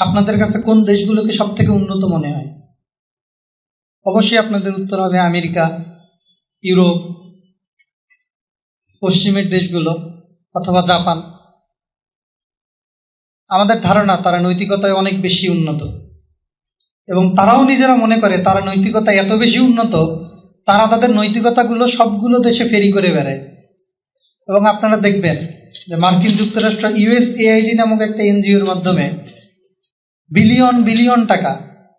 আপনাদের কাছে কোন দেশগুলোকে সব থেকে উন্নত মনে হয়? অবশ্যই আপনাদের উত্তর হবে আমেরিকা, ইউরোপ, পশ্চিমের দেশগুলো, অথবা জাপান। আমাদের ধারণা, তারা নৈতিকতায় অনেক বেশি উন্নত। এবং তারাও নিজেরা মনে করে, তারা নৈতিকতা এত বেশি উন্নত, তারা তাদের নৈতিকতাগুলো সবগুলো দেশে ফেরি করে বেড়ায়। এবং আপনারা দেখবেন যে মার্কিন যুক্তরাষ্ট্র ইউএসএআইডি নামক একটা এনজিওর মাধ্যমে বিলিয়ন বিলিয়ন টাকা,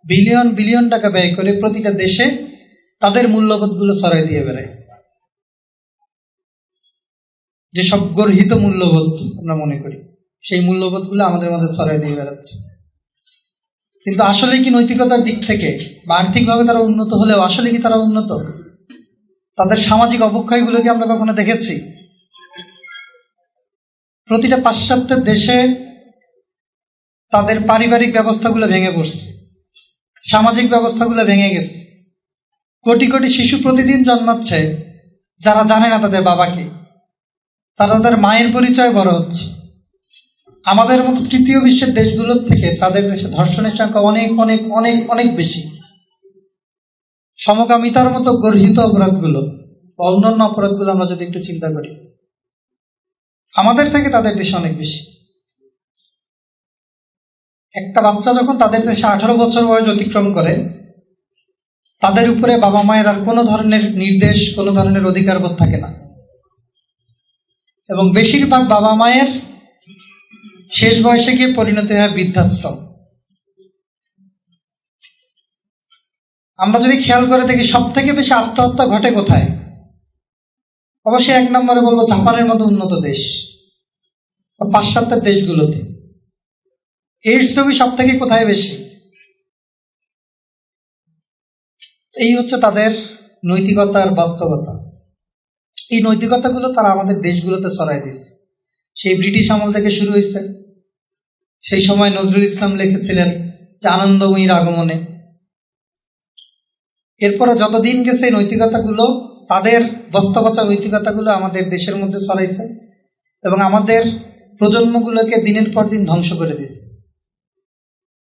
বিলিয়ন বিলিয়ন টাকা ব্যয় করে প্রতিটা দেশে তাদের মূল্যবোধগুলো ছড়াই দিয়ে বেড়ায়। যেসব গর্হিত মূল্যবোধ আমরা মনে করি, সেই মূল্যবোধগুলো আমাদের মধ্যে ছড়াই দিয়ে বেড়াচ্ছে। কিন্তু আসলে কি নৈতিকতার দিক থেকে বা আর্থিকভাবে তারা উন্নত হলেও আসলে কি তারা উন্নত? তাদের সামাজিক অবক্ষয়গুলো কি আমরা কখনো দেখেছি? প্রতিটা পাশ্চাত্যের দেশে তাদের পারিবারিক ব্যবস্থাগুলো ভেঙে পড়ছে। সামাজিক ব্যবস্থাগুলো ভেঙে গেছে। কোটি কোটি শিশু প্রতিদিন জন্মাচ্ছে, যারা জানে না তাদের বাবাকে। তারা তাদের মায়ের পরিচয় বড় হচ্ছে। আমাদের মতো তৃতীয় বিশ্বের দেশগুলোর থেকে তাদের দেশে ধর্ষণের সংখ্যা অনেক অনেক অনেক অনেক বেশি। সমকামিতার মতো গর্হিত অপরাধগুলো, অন্যান্য অপরাধগুলো আমরা যদি একটু চিন্তা করি, আমাদের থেকে তাদের দেশে অনেক বেশি। একটা বাচ্চা যখন তাদের দেশে আঠারো বছর বয়স অতিক্রম করে, তাদের উপরে বাবা মায়ের আর কোনো ধরনের নির্দেশ, কোনো ধরনের অধিকার বোধ থাকে না। এবং বেশিরভাগ বাবা মায়ের শেষ বয়সে গিয়ে পরিণত হয় বৃদ্ধাশ্রম। আমরা যদি খেয়াল করে দেখি সব থেকে বেশি আত্মহত্যা ঘটে কোথায়? অবশ্যই এক নম্বরে বলব, জাপানের মতো উন্নত দেশ। পাশ্চাত্যের দেশগুলোতে। এইডস রোগী সব থেকে কোথায় বেশি? এই হচ্ছে তাদের নৈতিকতার বাস্তবতা। এই নৈতিকতাগুলো তারা আমাদের দেশগুলোতে ছড়াই দিচ্ছে সেই ব্রিটিশ আমল থেকে শুরু হয়েছে। সেই সময় নজরুল ইসলাম লিখেছিলেন যে আনন্দময়ীর আগমনে। এরপরে যতদিন গেছে নৈতিকতাগুলো, তাদের বস্তাপচা নৈতিকতাগুলো আমাদের দেশের মধ্যে ছড়াইছে এবং আমাদের প্রজন্মগুলোকে দিনের পর দিন ধ্বংস করে দিচ্ছে